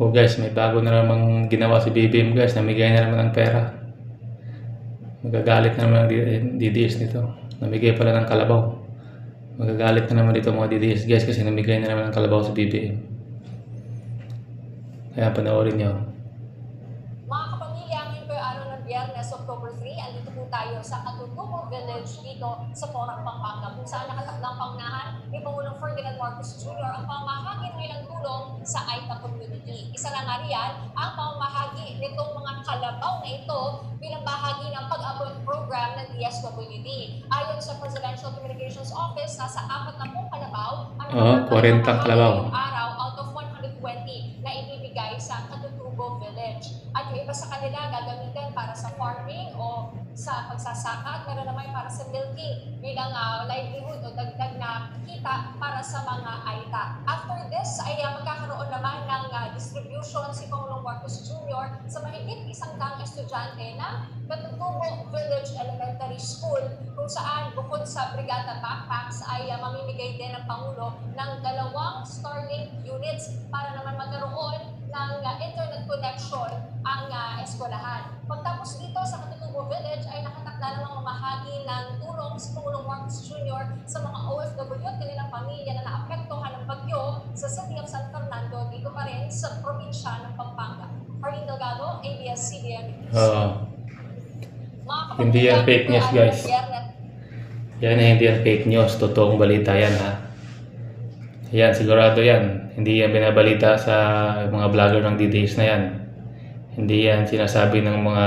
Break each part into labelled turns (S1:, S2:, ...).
S1: Oh guys, may bago na namang ginawa si BBM guys. Namigay na naman ng pera. Magagalit na naman ang DDS nito. Namigay pala ng kalabaw. Magagalit na naman dito mga DDS guys kasi namigay na naman ng kalabaw si BBM. Kaya panoorin nyo.
S2: Mga kapamilya, ngayon po araw ng Biyernes, October 3, andito po tayo sa Katutubo Village dito sa Porang, Pampanga, kung saan nakatakdang pangunahan ni Pangulong Ferdinand Marcos Jr. ang pamahagi ng ilang tulong sa Aita community. Isa na nga riyan ang pamahagi nitong mga kalabaw na ito bilang bahagi ng pag-abot program ng DSWD. Ayon sa Presidential Communications Office, nasa apat na kalabaw ang
S1: Oo, 40
S2: nakapagpapahagi
S1: kalabaw.
S2: araw out of 120 na ibibigay sa Katutubo Village. At yung iba sa kanila gagamitin para sa farming o sa pagsasaka at meron naman para sa milking bilang ah, livelihood o dagdag na kita para sa mga aita. After this ay ah, magkakaroon naman ng ah, distribution si Pangulong Marcos Jr. sa mahigit isang daang estudyante ng Katutubo Village Elementary School kung saan bukod sa Brigada Backpacks ay ah, mamimigay din ng Pangulo ng dalawang Starlink units para naman magkaroon ng ah, internet connection ang ah, eskwelahan. Pagtapos dito sa Katutubo Village ay nakatakda namang mamahagi ng tulong si Pangulong Marcos Jr. sa mga OFW at kanilang pamilya na naapektuhan ng bagyo sa City of San Fernando dito pa rin sa probinsya ng Pampanga. Arlene Delgado, ABS-CBN kapatid,
S1: Hindi yan fake news, guys. Yan hindi yan fake news. Totoong balita yan ha. Yan, sigurado yan. Hindi yan binabalita sa mga vlogger ng DDS na yan. Hindi yan sinasabi ng mga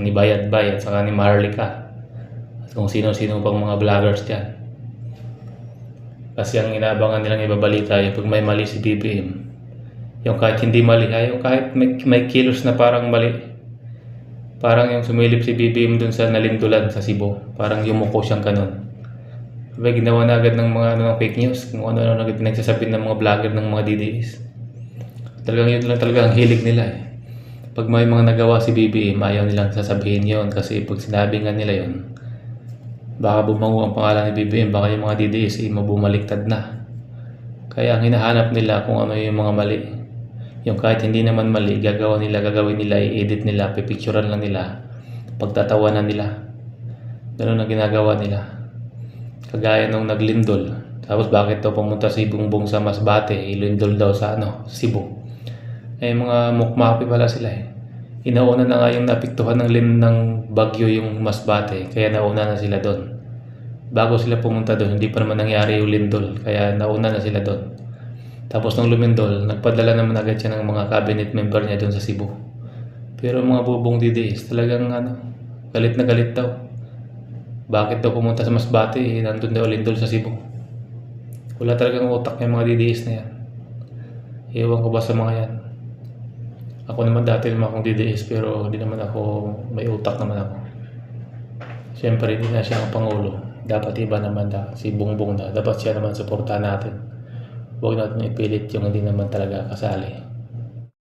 S1: ni Bayat Bay at saka ni Maharlika. At kung sino-sino pang mga vloggers dyan. Kasi ang inaabangan nilang ibabalita yung pag may mali si BBM. Yung kahit hindi mali, ay yung kahit may, may kilos na parang mali. Parang yung sumilip si BBM dun sa nalindulan sa Cebu. Parang yumuko siyang kanon. Sabay, ginawa na agad ng mga ano, ng fake news. Kung ano-ano na pinagsasabi ng mga vlogger ng mga DDS. Talagang yun lang talaga ang hilig nila eh. Pag may mga nagawa si BBM, ayaw nilang sasabihin yon kasi pag sinabi nga nila yon baka bumango ang pangalan ni BBM, baka yung mga DDS ay mabumaliktad na. Kaya ang hinahanap nila kung ano yung mga mali. Yung kahit hindi naman mali, gagawa nila, gagawin nila, i-edit nila, pipicturean lang nila, pagtatawanan nila. Ganun ang ginagawa nila. Kagaya nung naglindol. Tapos bakit daw pumunta si Bungbong sa Masbate, ilindol daw sa ano, Cebu. Eh mga mukmapi pala sila eh. Inauna na nga yung napiktuhan ng lin ng bagyo yung Masbate, kaya nauna na sila doon. Bago sila pumunta doon, hindi pa naman nangyari yung lindol, kaya nauna na sila doon. Tapos nung lumindol, nagpadala naman agad siya ng mga cabinet member niya doon sa Cebu. Pero mga bubong DDS, talagang ano, galit na galit daw. Bakit daw pumunta sa Masbate, eh, nandun daw lindol sa Cebu. Wala talagang utak yung mga DDS na yan. Ewan ko ba sa mga yan. Ako naman dati naman akong DDS pero hindi naman ako, may utak naman ako. Siyempre, hindi na siya ang Pangulo. Dapat iba naman da, si Bongbong na. Dapat siya naman suportahan natin. Huwag natin ipilit yung hindi naman talaga kasali.